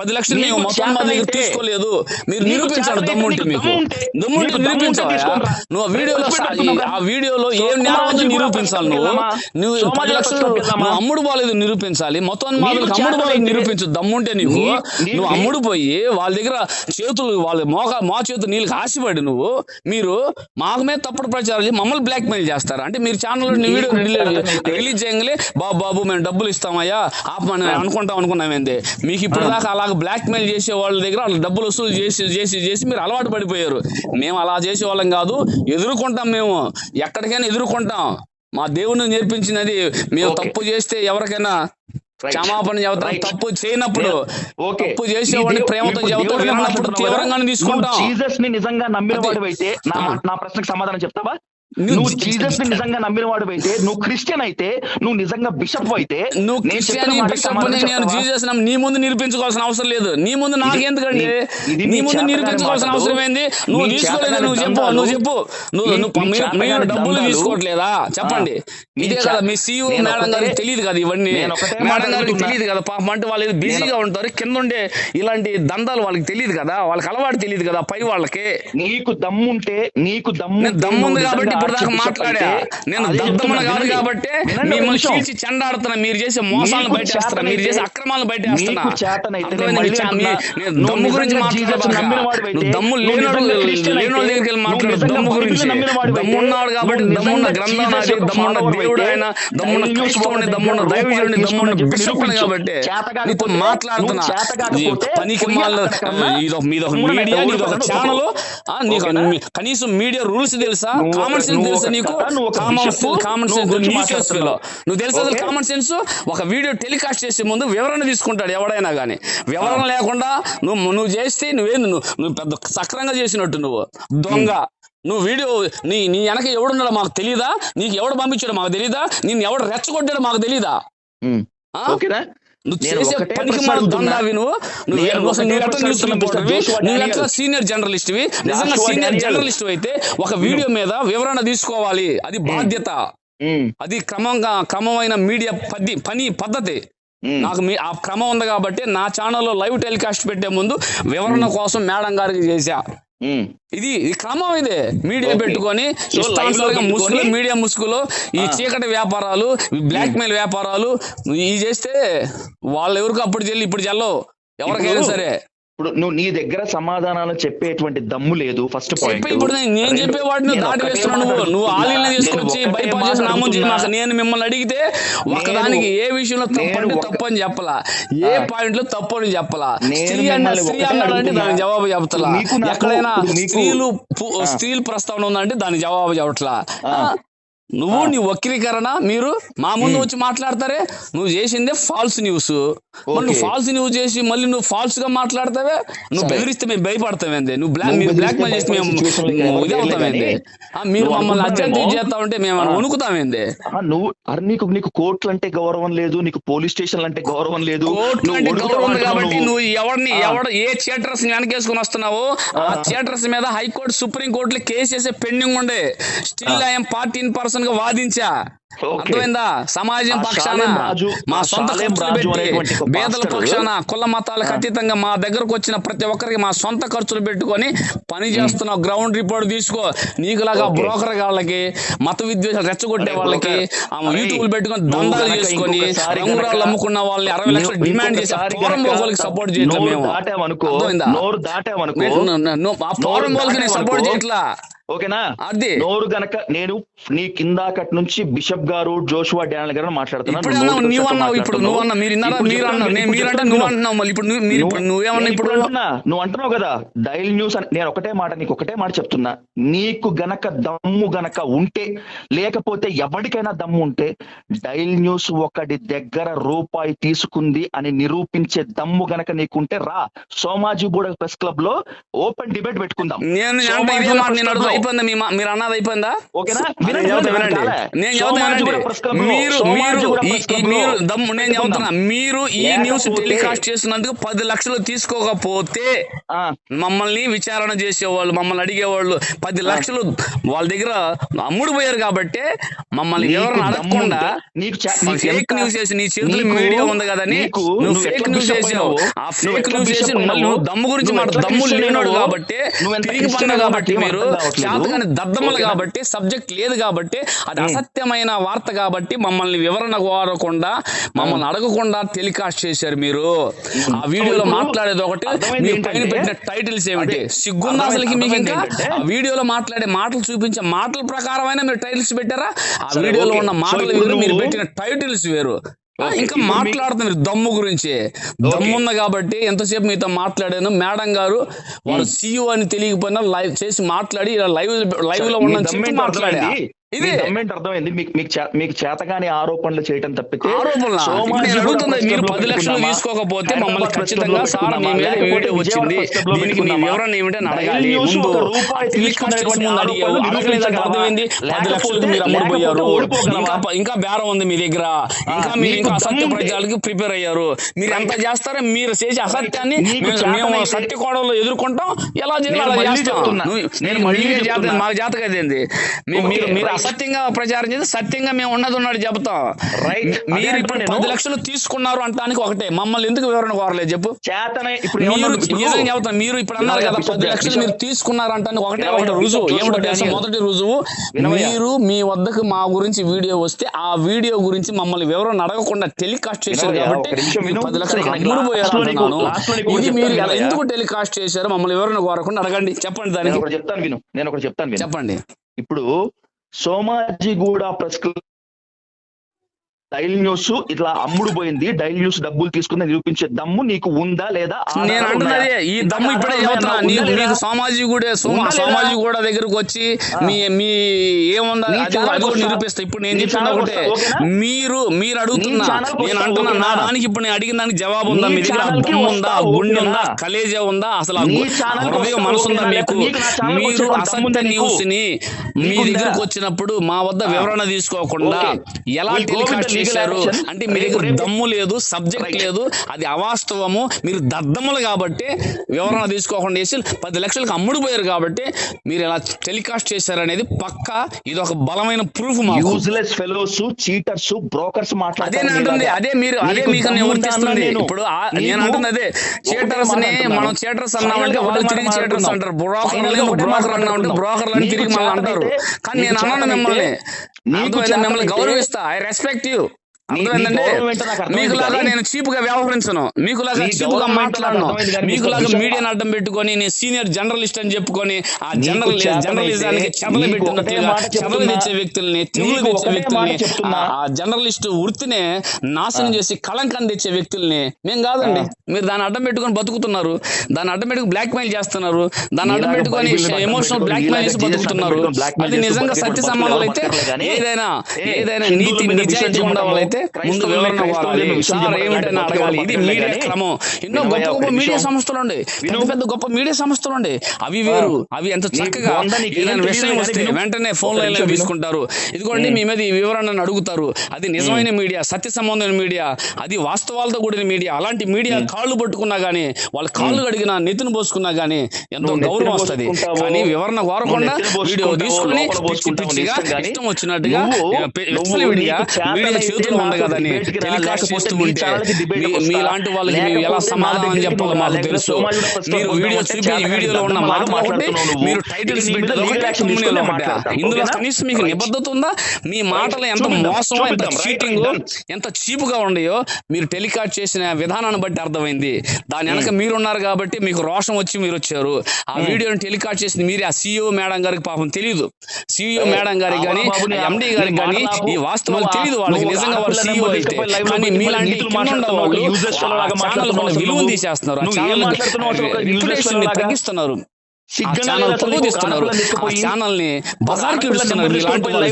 పది లక్షలు మేము మొత్తం మా దగ్గర. తీసుకోలేదు మీరు చేతనైతే, దమ్ముంటే మీకు దమ్ముంటే, తీసుకోరా. నువ్వు ఆ వీడియోలో. ఆ వీడియోలో ఏం నేరం నిరూపించాలి నువ్వు? నువ్వు పది లక్షలు అమ్ముడు బాలేదు నిరూపించాలి. మొత్తం అమ్ముడు బాలేదు నిరూపించు. దమ్ముంటే నీకు నువ్వు అమ్ముడు పోయి వాళ్ళ దగ్గర చేతులు వాళ్ళ మోక మా చేతులు నీళ్ళకి ఆశపడి నువ్వు మీరు మాకు మీద తప్పుడు ప్రచారం చేసి మమ్మల్ని బ్లాక్ మెయిల్ చేస్తారు? అంటే మీరు ఛానల్ వీడియో రిలీజ్ చేయగలే బాబు బాబు మేము డబ్బులు ఇస్తామయ్యా ఆపమని అనుకుంటాం అనుకున్నాం ఏంది? మీకు ఇప్పుడు దాకా అలాగ బ్లాక్ మెయిల్ చేసే వాళ్ళ దగ్గర వాళ్ళు డబ్బులు వసూలు చేసి చేసి చేసి మీరు అలవాటు పడిపోయారు. మేము అలా చేసే వాళ్ళం కాదు. ఎదుర్కొంటాం మేము. ఎక్కడికైనా ఎదుర్కొంటాం. మా దేవుని నేర్పించినది Okay. తప్పు చేస్తే ఎవరికైనా. క్షమాపణ చెబుతాం. తప్పు చేయనప్పుడు తప్పు చేసేవాడిని ప్రేమతో చెబుతాం విన్నప్పుడు తీవ్రంగానే తీసుకుంటాం జీసస్ని నిజంగా నమ్మిన. వాడు అయితే నా ప్రశ్నకు సమాధానం చెప్తావా నువ్వు జీసస్ని నిజంగా నమ్మిన వాడు అయితే నువ్వు క్రిస్టియన్ అయితే నువ్వు నిజంగా బిషప్ అయితే నువ్వు నేను క్రిస్టియన్ బిషప్? జీసస్ నీ ముందు నిరూపించుకోవాల్సిన అవసరం లేదు. నీ ముందు నాకెందుకండి? నీ ముందు నిరూపించుకోవాల్సిన అవసరం ఏంది? నువ్వు తీసుకోలేదు నువ్వు చెప్పు నువ్వు చెప్పు. నువ్వు నువ్వు డబ్బులు తీసుకోవట్లేదా? చెప్పండి. ఇదే కదా మీ సీఈఓ నేను మేడం గారికి తెలియదు కదా ఇవన్నీ. మేడం గారికి. తెలియదు కదా పాపం అంటే వాళ్ళు బిజీగా ఉంటారు కింద ఉండే ఇలాంటి దందాలు వాళ్ళకి తెలియదు కదా వాళ్ళకి అలవాటు తెలియదు కదా పై వాళ్ళకి. నీకు దమ్ముంటే నీకు దమ్ము దమ్ముంది కాబట్టి ఇప్పుడు దాకా మాట్లాడా? నేను కాదు కాబట్టి మిమ్మల్ని చీల్చి చెండాడుతున్నా మీరు చేసే మోసాలను బయటేస్తున్నా మీరు చేసే అక్రమాలను బయటేస్తున్నా. నీకు చేతనైతే అర్థమైందా? నేను మళ్ళీ మీ చా- అంటున్నా, మీ- నేను నువ్వు దమ్ము గురించి నువ్వు దమ్ము లేనోడు లేనోడి దగ్గరికి వెళ్ళి మాట్లాడు దమ్ము గురించి. వాడివైతే, దమ్మున్నాడు కాబట్టి దమ్మున్న గ్రంథం నాది దమ్మున్న దేవుడు ఆయన దమ్మున్న క్రైస్తవుని దమ్మున్న దమ్మున్న తీసుకుని బిషప్ని. కాబట్టి నీతో మాట్లాడుతున్నా. పనికి మాల మీదొక మీడియా నీదొక ఛానల్. నీకు కనీసం మీడియా రూల్స్ తెలుసా కామన్ సెన్స్ తెలుసా నీకు కామన్ నువ్వు సెన్స్ తెలుసా అసలు? కామన్ సెన్స్ ఒక వీడియో టెలికాస్ట్ చేసే ముందు వివరణ తీసుకుంటాడు ఎవడైనా కానీ వివరణ లేకుండా నువ్వు నువ్వు చేస్తే నువ్వేంది నువ్వు నువ్వు పెద్ద సక్రంగా చేసినట్టు నువ్వు. దొంగ. నువ్వు వీడియో నీ నీ వెనక ఎవడున్నాడో మాకు తెలియదా నీకు ఎవడు పంపించాడో మాకు తెలియదా నిన్ను ఎవడు రెచ్చగొట్టాడో మాకు. ఆ? ఓకేనా? సీనియర్ జర్నలిస్ట్వి నిజంగా సీనియర్. జర్నలిస్ట్ అయితే ఒక వీడియో మీద వివరణ తీసుకోవాలి. అది బాధ్యత. అది క్రమంగా క్రమమైన మీడియా పద్ధి పని పద్ధతి. నాకు మీ ఆ క్రమం ఉంది కాబట్టి నా ఛానల్లో లైవ్ టెలికాస్ట్ పెట్టే ముందు వివరణ కోసం మేడం గారికి చేశా. ఇది క్రమం ఇదే మీడియా. పెట్టుకొని ముసుగులు మీడియా ముసుగులు ఈ. చీకటి వ్యాపారాలు బ్లాక్ మెయిల్ వ్యాపారాలు ఇవి చేస్తే వాళ్ళు ఎవరికి అప్పుడు చెల్లి ఇప్పుడు చెల్లవు ఎవరికైనా సరే ఇప్పుడు నువ్వు నీ దగ్గర సమాధానాలు చెప్పేటువంటి దమ్ము లేదు ఫస్ట్ పాయింట్ ఇప్పుడు నేను చెప్పే వాటిని దాటి వేస్తున్నావు నువ్వు. నువ్వు ఆలీలను తీసుకొచ్చి బైపాస్ చేసి నామం నేను మిమ్మల్ని అడిగితే ఒకదానికి ఏ విషయంలో తప్పు నేను అంటే ఒక- తప్పు అని చెప్పలా. ఏ. పాయింట్లో తప్పు అని చెప్పలా. నేను స్త్రీ అన్న స్త్రీ అన్నాడంటే. దానికి జవాబు చెప్తలా. ఎక్కడైనా స్త్రీలు. స్త్రీల ప్రస్తావన ఉందంటే దానికి జవాబు చెప్పట్లా. నువ్వు. నీ వక్రీకరణ మీరు మా ముందు. వచ్చి మాట్లాడతారే నువ్వు చేసిందే ఫాల్స్ న్యూస్ నువ్వు. ఫాల్స్ న్యూస్ చేసి మళ్ళీ నువ్వు ఫాల్స్గా మాట్లాడతావే నువ్వు. బెదిరిస్తే మేము భయపడతామేంది నువ్వు బ్లాక్ మీరు బ్లాక్ మెయిల్ చేస్తే మేము ఎవరు ఇదే అవుతామేంది మీరు మమ్మల్ని అత్యంత. చేస్తా ఉంటే మేము. వణుకుతామేంది నువ్వు అరే నీకు నీకు కోర్టులు అంటే గౌరవం లేదు నీకు పోలీస్ స్టేషన్లు అంటే గౌరవం లేదు గౌరవం కాబట్టి నువ్వు. ఎవరిని ఆ. ఎవడ ఏ థియేటర్స్ వెనకేసుకుని వస్తున్నావో ఆ. థియేటర్స్ మీద హైకోర్టు సుప్రీం కోర్టులో కేసు వేసే పెండింగ్ ఉండే still I'm party in person గా వాదించా. అర్థమైందా? సమాజం పక్షాన మా సొంత ఖర్చులు పెట్టి పేదల పాస్టరు, పక్షాన కుల మతాలకు. అతీతంగా మా దగ్గరకు వచ్చిన ప్రతి ఒక్కరికి మా సొంత ఖర్చులు పెట్టుకొని పని చేస్తున్న గ్రౌండ్ రిపోర్ట్ తీసుకో. నీకులాగా. బ్రోకర్ వాళ్ళకి మత విద్వేషాలు రెచ్చగొట్టే వాళ్ళకి యూట్యూబ్ పెట్టుకొని దందాలు చేసుకొని రంగురాళ్ళు అమ్ముకున్న వాళ్ళని అరవై లక్షలు డిమాండ్ చేసి గనక బోగులకి సపోర్ట్ చేయట్లేదు మేము? అర్థమైందా? నోరు దాటావనుకో నేను- సపోర్ట్ చేయట్లా? ఓకేనా? అది నోరు గనక నేను నీ కిందాకట్ నుంచి బిషప్ గారు జోషువా డానియల్ గారు మాట్లాడుతున్నాను ఇప్పుడు నువ్వు అన్నావు ఇప్పుడు మీరు మీరు అన్నావు నేను నువ్వు. అంటున్నావు మళ్ళీ ఇప్పుడు నువ్వు- మీరు ఇప్పుడు నువ్వు- నువ్వేమన్నా నేను ఇప్పుడు అంటున్నా నువ్వు అంటున్నావు కదా డైల్ న్యూస్ అని నేను ఒకటే మాట నీకు ఒకటే మాట చెప్తున్నా. నీకు గనక దమ్ము గనక ఉంటే లేకపోతే ఎవరికైనా దమ్ము ఉంటే డైల్ న్యూస్ ఒకటి దగ్గర రూపాయి తీసుకుంది అని నిరూపించే దమ్ము గనక నీకుంటే రా. సోమాజిగూడ ప్రెస్ క్లబ్లో ఓపెన్ డిబేట్ పెట్టుకుందాం. నేను అయిపోయిందా మీ మా- మీరు అన్నది అయిపోయిందా? ఓకేనా? నేను మీరు దమ్ము నేను చెబుతున్నా. మీరు ఈ న్యూస్ టెలికాస్ట్ చేసినందుకు పది లక్షలు తీసుకోకపోతే మమ్మల్ని విచారణ చేసేవాళ్ళు మమ్మల్ని అడిగేవాళ్ళు పది లక్షలు వాళ్ళ దగ్గర అమ్ముడు పోయారు కాబట్టి మమ్మల్ని ఎవరిని దమ్ము అడగకుండా ఫేక్ న్యూస్ చేసి నీ చేతులు మీడియా ఉంది కదని నీకు నువ్వు ఫేక్ న్యూస్ చేసావు? ఆ ఫేక్ న్యూస్ చేసి? నువ్వు దమ్ము గురించి మాట దమ్ము లేనోడు? కాబట్టి తిరిగి కాబట్టి మీరు దద్దమ్మలు? కాబట్టి సబ్జెక్ట్ లేదు కాబట్టి అది అసత్యమైన వార్త కాబట్టి మమ్మల్ని వివరణ కోరకుండా మమ్మల్ని అడగకుండా టెలికాస్ట్ చేశారు మీరు. ఆ వీడియోలో మాట్లాడేది ఒకటి మీరు పైన పెట్టిన టైటిల్స్ ఏమిటి? సిగ్గుందా అసలుకి మీకు ఇంకా? ఆ వీడియోలో మాట్లాడే మాటలు చూపించే మాటల ప్రకారమైన మీరు టైటిల్స్ పెట్టారా? ఆ వీడియోలో. ఉన్న మాటలు వేరు మీరు పెట్టిన టైటిల్స్ వేరు. ఇంకా మాట్లాడుతున్నారు దమ్ము గురించి. దమ్ము ఉంది కాబట్టి ఎంతసేపు మీతో మాట్లాడాను? మేడం గారు వాళ్ళు సీఈఓ అని తెలియకపోయినా లైవ్ చేసి మాట్లాడి ఇలా లైవ్ లైవ్లో ఉన్న చెప్పి మాట్లాడా? ఇది దమ్మేంటి అర్థమైంది. మీకు మీకు చేతగాని ఆరోపణలు చేయటం తప్పితే మీరు పది లక్షలు? తీసుకోకపోతే మమ్మల్ని ఖచ్చితంగా సార్ మీ? మీద వీడియో వచ్చింది. దీనికి మీ? వివరణ ఏమిటని అడగాలి. ముందు? అర్థమైంది? పది లక్షలకు మీరు? ఇంకా ఇంకా బేరం ఉంది మీ దగ్గర. ఇంకా మీరు ఇంకా అసత్య ప్రిపేర్ అయ్యారు. మీరు ఎంత చేస్తారో మీరు చేసే అసత్యాన్ని మేము- సత్య కోడలు ఎదుర్కొంటాం. ఎలా చేయాలి మళ్ళీ చేస్తాం. మీకే జాతక మీరు మీరు. అసత్యంగా ప్రచారం చేసి సత్యంగా మేము ఉన్నది ఉన్నట్టు చెప్తాం రైట్. మీరు ఇప్పుడు పది లక్షలు తీసుకున్నారు అంటానికి ఒకటే. మమ్మల్ని ఎందుకు వివరణ కోరలేదు చెప్పు? చేతనే ఇప్పుడు మీరు ఇప్పుడు? అన్నారు కదా పది లక్షలు మీరు తీసుకున్నారు అంటానికి ఒకటే ఒకటి రుజువు. ఏమిటో. మొదటి రుజువు. మీరు మీ వద్దకు మా గురించి వీడియో వస్తే ఆ వీడియో గురించి మమ్మల్ని వివరణ అడగకుండా టెలికాస్ట్ చేశారు కాబట్టి. పది లక్షలు ఇది మీరు. ఎందుకు టెలికాస్ట్ చేశారు మమ్మల్ని వివరణ కోరకుండా అడగండి. చెప్పండి దానికి. చెప్తాను విను. నేను ఒకటి చెప్తాను చెప్పండి. ఇప్పుడు Somajiguda press club Dial news ఇట్లా అమ్ముడు పోయింది డైల్ న్యూస్ డబ్బులు తీసుకుని నిరూపించే దమ్ము నీకు ఉందా లేదా నేను? అంటున్నది ఈ దమ్ము ఇప్పుడే ఉన్నాయా? నీకు? మీకు సామాజిక కూడా? సామాజిక కూడా దగ్గరకు వచ్చి మీ మీ ఏముందా అది. నిరూపిస్తా ఇప్పుడు నేను చెప్తున్నా ఒకటే? మీరు మీరు అడుగుతున్నా నేను అంటున్నా నా? దానికి ఇప్పుడు నేను అడిగిన దానికి జవాబు ఉందా మీ దగ్గర దమ్ము ఉందా గుండె? ఉందా కలేజా ఉందా అసలు హృదయం మనసు ఉందా? మీకు మీరు నీకు? న్యూస్ని మీ? దగ్గరకు వచ్చినప్పుడు మా వద్ద వివరణ తీసుకోకుండా. ఎలా టెలికాస్ట్ చేశారు. అంటే మీ రేపు- దగ్గర రేపు- దమ్ము లేదు సబ్జెక్ట్. లేదు అది అవాస్తవము మీరు దద్దములు కాబట్టి వివరణ తీసుకోకుండా వేసి పది లక్షలకు అమ్ముడు పోయారు కాబట్టి మీరు ఇలా టెలికాస్ట్ చేశారనేది పక్క ఇది ఒక బలమైన ప్రూఫ్ మాకు యూజ్లెస్ ఫెలోస్ చీటర్స్ బ్రోకర్స్ అంటుంది మీలాగా. అదే మీరు అదే మీకు నేను దమ్ముందా వర్తిస్తుంది అన్నా నేను? ఇప్పుడు నేను అంటుంది అదే చీటర్స్ని. మనం చీటర్స్ అన్నామంటే వాళ్ళు ఒకటే తిరిగి చీటర్స్. అంటారు బ్రోకర్ అన్నామంటే. బ్రోకర్లు తిరిగి మళ్ళీ అంటారు కానీ నేను అన్నాను మిమ్మల్ని మిమ్మల్ని గౌరవిస్తా ఐ రెస్పెక్ట్ యూ మీకులాగా నేను చీప్గా వ్యవహరించను. మీకులాగా చీప్గా మాట్లాడను. మీకులాగా మీడియాని అడ్డం పెట్టుకొని నేను సీనియర్ జర్నలిస్ట్ అని చెప్పుకొని ఆ జర్నల్ జర్నలిజానికి ఒకటే పెట్టినట్లుగా చెప్తున్నా. తెచ్చే వ్యక్తుల్ని నీకు తెచ్చే వ్యక్తుల్ని. ఆ- జర్నలిస్ట్ వృత్తినే నాశనం చేసి కళంకాన్ని తెచ్చే వ్యక్తుల్ని మేము కాదండి. మీరు దాన్ని అడ్డం పెట్టుకొని బతుకుతున్నారు. దాన్ని అడ్డం పెట్టుకుని బ్లాక్ మెయిల్ చేస్తున్నారు. దాన్ని అడ్డం పెట్టుకొని ఎమోషనల్ బ్లాక్ మెయిల్ చేసి బతుకుతున్నారు. అది నిజంగా సత్య ఎవరు అయితే ఏదైనా ఏదైనా నీతి నిజాయితీ విషయం వివరణ కానీ అడగాలి ఇది మీడియా క్రమం. ఎన్నో గొప్ప గొప్ప మీడియా. సంస్థలు ఉండే పెద్ద. పెద్ద గొప్ప మీడియా సంస్థలు ఉండే అవి వేరు. అవి ఎంత చక్కగా విషయం వస్తే. వెంటనే ఫోన్ లైన్లో. తీసుకుంటారు. ఇదిగోండి మీ మీద ఈ వివరణను అడుగుతారు. అది నిజమైన మీడియా సత్య సంబంధమైన మీడియా అది వాస్తవాలతో కూడిన మీడియా. అలాంటి మీడియా కాళ్ళు పట్టుకున్నా గానీ వాళ్ళ కాళ్ళు కడిగినా నెత్తిన పోసుకున్నా గానీ ఎంతో గౌరవం వస్తది. కానీ వివరణ కోరకుండా వీడియో తీసుకొని ఇష్టం వచ్చినట్టుగా మీడియా చేతులు ఉంది కదని టెలికాస్ట్ చేస్తూ ఉంటే. మీలాంటి వాళ్ళకి మేము ఎలా సమాధానం చెప్పాలో మాకు తెలుసు. మీరు వీడియో చూపి వీడియోలో ఉన్న మాట ఒకటి నువ్వు. మీరు టైటిల్స్. ఇందులో? కనీసం మీకు. నిబద్ధత ఉందా? మీ మాటలు ఎంత మోసం ఎంత చీటింగ్. ఎంత చీప్గా ఉండయో మీరు టెలికాస్ట్ చేసిన విధానాన్ని బట్టి అర్థమైంది. దాని వెనక మీరున్నారు కాబట్టి మీకు రోషం వచ్చి మీరు వచ్చారు. ఆ వీడియోని టెలికాస్ట్ చేసింది మీరే. ఆ సీఈఓ మేడం గారికి పాపం తెలియదు సీఈఓ మేడం గారికి కానీ ఎండి గారికి కానీ ఈ వాస్తవాలు తెలియదు వాళ్ళకి. నిజంగా ఆడపిల్లని సీఈఓ అయితే కానీ మీలాంటి ఛానల్ విలువను. తీసేస్తున్నారు రిప్యుటేషన్? తగ్గిస్తున్నారు తీస్తున్నారు ఆ ఛానల్ని ఇస్తున్నారు మీలాంటి వాళ్ళు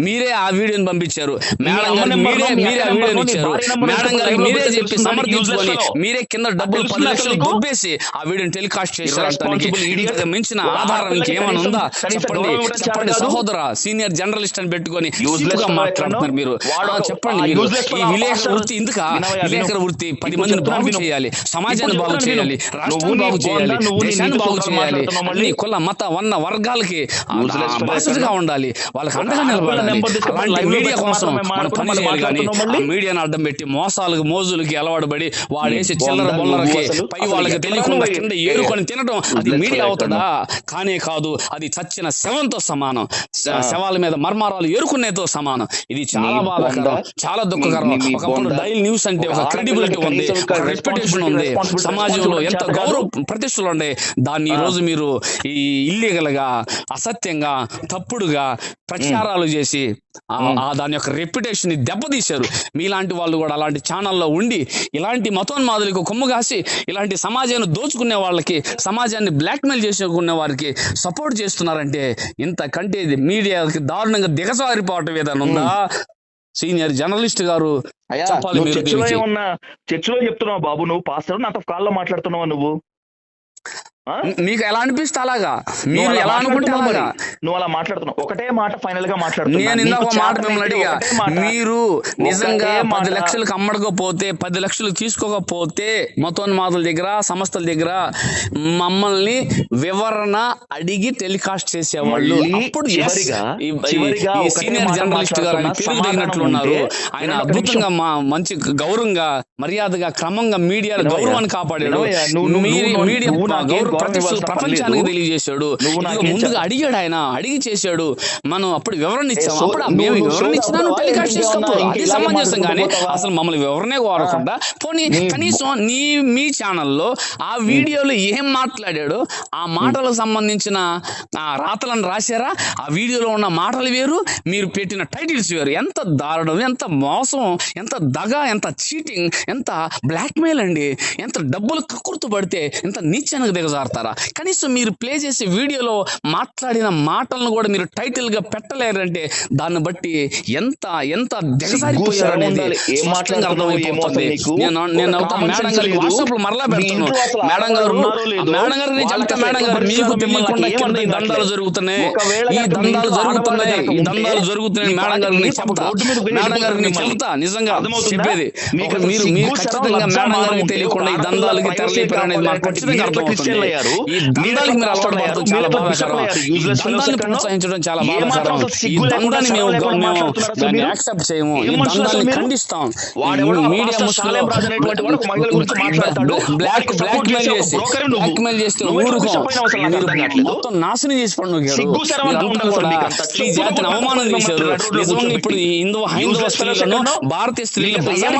మీరే ఆ వీడియోని పంపించారు మేడం గారు మీరే మీరే ఆ వీడియోని ఇచ్చారు మేడం గారికి మీరే చెప్పి. సమర్థించుకొని. మీరే కింద డబ్బులు పది లక్షలు? దుబ్బేసి ఆ వీడియోని టెలికాస్ట్. ఇంతకు మించిన ఆధారం ఇంకేమైనా కనీసం- ఉందా చెప్పండి చెప్పండి. సహోదర సీనియర్ జర్నలిస్ట్ అని పెట్టుకొని మాట్లాడుతున్నారు? మీరు చెప్పండి మీరు ఈ విలేకర వృత్తి విను. విలేకర వృత్తి పది మందిని బాగు. చేయాలి సమాజాన్ని బాగు చేయాలి. రాష్ట్రాన్ని బాగు చేయాలి దేశాన్ని బాగు చేయాలి? అన్ని కుల మత వర్ణ వర్గాలకి బాసటగా ఉండాలి. వాళ్ళకి అండగా నిలబడాలి. అలాంటి మీడియా కోసం మనం పని చేయాలి కానీ మీడియాను అడ్డం పెట్టి మోసాలకు మోజులకి అలవాటుపడి వాడు వేసి చిల్లర బొల్లరకి పై వాళ్ళకి తెలియకుండా కింద ఏరుకొని తినడం అది మీడియా అవుతుందా? కానే కాదు అది చచ్చిన శవంతో సమానం. శవాల మీద మర్మారాలు ఏరుకునేతో సమానం. ఇది చాలా బాధాకరం చాలా దుఃఖకరం. ఒకప్పుడు డైల్ న్యూస్ అంటే ఒక క్రెడిబిలిటీ ఉంది రెప్యుటేషన్ ఉంది. సమాజంలో ఎంత గౌరవ ప్రతిష్టలు ఉండే దాన్ని ఈ రోజు మీరు ఈ ఇల్లీగల్గా అసత్యంగా తప్పుడుగా ప్రచారాలు చేసి దాని యొక్క రెప్యుటేషన్ని దెబ్బతీశారు. మీలాంటి వాళ్ళు కూడా అలాంటి ఛానల్లో ఉండి ఇలాంటి మతోన్మాదులకు కొమ్ము కాసి ఇలాంటి సమాజాన్ని దోచుకునే వాళ్ళకి సమాజాన్ని బ్లాక్మెయిల్ చేసుకునే వారికి సపోర్ట్ చేస్తున్నారంటే ఇంతకంటే మీడియాకి దారుణంగా దిగజారిపోవటం ఏదైనా ఉందా? సీనియర్ జర్నలిస్ట్ గారు చర్చిలో చెప్తున్నావు బాబు నువ్వు? పాస్టర్ నాతో కాల్లో మాట్లాడుతున్నావా నువ్వు? మీకు ఎలా అనిపిస్తే అలాగా? మీరు ఎలా అనుకుంటే అలాగా. నువ్వు అలా మాట్లాడుతున్నావు. ఒకటే మాట ఫైనల్గా మాట్లాడుతున్నావు నేను ఇందాక మాట మిమ్మల్ని అడిగా. మీరు నిజంగా పది లక్షలు లక్షలకు అమ్మడకపోతే పది లక్షలు తీసుకోకపోతే మతోన్మాదుల దగ్గర సంస్థల దగ్గర మమ్మల్ని వివరణ అడిగి టెలికాస్ట్ చేసేవాళ్ళు. అప్పుడు ఒకటే సీనియర్ జర్నలిస్ట్ గారు ఆయన తగినట్లు ఉన్నారు ఆయన అద్భుతంగా మా మంచి గౌరవంగా మర్యాదగా క్రమంగా మీడియా గౌరవాన్ని కాపాడాడు. మీడియా గౌరవ ప్రపంచానికి. తెలియజేశాడు. ముందుగా అడిగాడు ఆయన. అడిగి చేశాడు. మనం అప్పుడు వివరణ ఇచ్చాం. సో- అప్పుడు మేము వివరణ ఇచ్చినా నువ్వు టెలికాస్ట్ అది సమంజసం కానీ? అసలు మమ్మల్ని వివరణే కోరకుండా పోనీ కనీసం నీ మీ ఛానల్లో ఆ వీడియోలో ఏం మాట్లాడాడో ఆ మాటలకు సంబంధించిన ఆ రాతలను రాశారా? ఆ వీడియోలో ఉన్న మాటలు వేరు మీరు పెట్టిన టైటిల్స్ వేరు. ఎంత దారుణం ఎంత మోసం ఎంత దగ ఎంత చీటింగ్ ఎంత బ్లాక్మెయిల్ అండి. ఎంత డబ్బులు కక్కుర్తు పడితే ఎంత నీచనకు దిగజారుతారా కనీసం మీరు ప్లే చేసే వీడియోలో మాట్లాడిన మాటలను కూడా మీరు టైటిల్గా పెట్టలేరంటే దాన్ని బట్టి ఎంత ఎంత దిగజారిపోయారు అనేది ఉండాలి. ఏం స్పష్టంగా మాట్లాడుతున్నావో ఏమో అర్థమైపోతుంది అసలు నీకు? నేను మేడం గారికి. వాట్సాప్లో మరలా పెడతాను మేడం గారు మేడం నేను చెప్తా మేడం గారు మీకు తెలియకుండా కింద. జరుగుతున్నాయి ఈ ఇంట్లో జరుగుతున్నాయి ఈ దందాలు ఉంటే, జరుగుతున్నాయి మేడం నేను చెప్తా వెళ్ళి మేడం నేను. చెప్తా నిజంగా? చెప్పేది మీరు మీరు ఖచ్చితంగా మేడం గారికి తెలియకుండా ఈ తెరలేపారు అనేది మాకు ఖచ్చితంగా అర్థమవుతుంది అయ్యారు. ప్రోత్సహించడం చాలా? యాక్సెప్ట్ చేయము? ఖండిస్తాం మీడియా. బ్లాక్ మెయిల్ చేసే. బ్లాక్ మెయిల్ చేస్తే ఊరుకోం. మొత్తం నాశనం చేసి అంతా. ఈ జాతిని అవమానం చేశారు నిజంగా ఇప్పుడు హిందూ హైందవ స్త్రీలను? భారతీయ స్త్రీలను బజార్?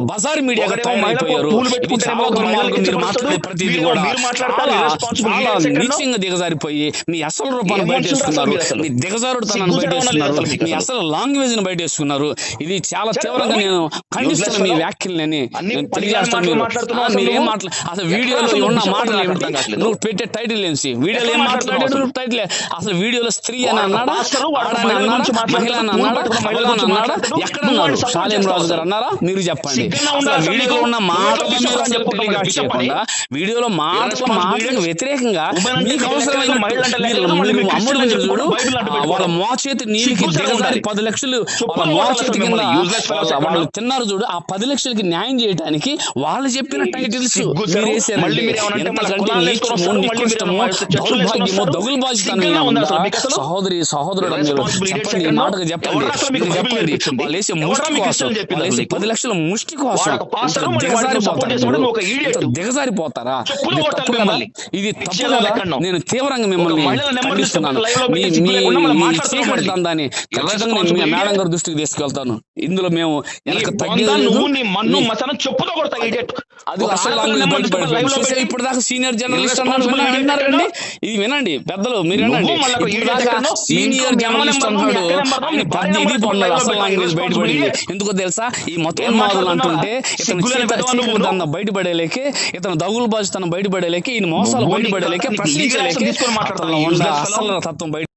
బజార్ మీడియాగా పెట్టుకుంటేనేమో చాలా దుర్మార్గం మీరు. మాట్లాడే ప్రతిదీ కూడా చాలా? నీచంగా దిగజారిపోయి మీ అసలు రూపాన్ని బయటేస్తున్నారు మీ? దిగజారుడుతనాన్ని బయటేస్తున్నారు మీ అసలు? లాంగ్వేజ్ని బయటేస్తున్నారు ఇది చాలా తీవ్రంగా. నేను ఖండిస్తున్న మీ. వ్యాఖ్యలని నేను తెలియజేస్తాను మీరు? మాట్లా అసలు వీడియోలో ఉన్న మాటలు ఏమిటి. నువ్వు పెట్టే టైటిల్ ఏంటి? వీడియోలో ఏం మాట్లాడాడు టైటిల్ అసలు? వీడియోలో స్త్రీ అని అన్నాడా? ఆడని మహిళ అని అన్నాడా? అన్నాడా? ఎక్కడ అన్నారు షాలేం రాజు గారు అన్నారా? మీరు చెప్పండి. వీడియోలో. ఉన్న మాటల వీడియోలో మాటల మాటలకు. వ్యతిరేకంగా మీకు అవసరమైన అమ్ముడు వాళ్ళ. మోచేతి నీళ్ళకి ఉండాలి. పది లక్షలు. వాళ్ళ మోచేతి కింద వాళ్ళ- తిన్నారు చూడు. ఆ పది లక్షలకి న్యాయం చేయడానికి వాళ్ళు చెప్పిన టైటిల్స్ దౌర్భాగ్యము అసలు? సహోదరి సహోదరుడు చెప్పండి ఈ? మాటకు చెప్పండి. మీరు చెప్పండి? వాళ్ళు వేసే ముష్టి కోసం పది లక్షల ముష్టి కోసం దిగజారిపోతారా దిగజారిపోతారా ఇది తప్పు. నేను తీవ్రంగా మిమ్మల్ని ఖండిస్తున్నాను. మీ చీకటి. దందాన్ని ఖచ్చితంగా నేను మేడం గారి దృష్టికి తీసుకెళ్తాను. ఇందులో మేము వెనక. పెట్టి ఇప్పుడు దాకా సీనియర్ జర్నలిస్ట్ ఎక్కడో? ఇది వినండి పెద్దలు మీరు వినండి? సీనియర్ జర్నలిస్ట్ అన్నాడు. ఆయన పెద్ద ఇది పొందాడు అసలు లాంగ్వేజ్ బయటపడింది. ఎందుకో తెలుసా? ఈ మొత్తం మాదులు? అంటుంటే ఇతను బయటపడేలేకే ఇతను దగులు బాజుతనం బయటపడేలేకే ఈయన మోసాలు బయటపడేలేకే ప్రశ్నించలేకే. అసలు తత్వం బయట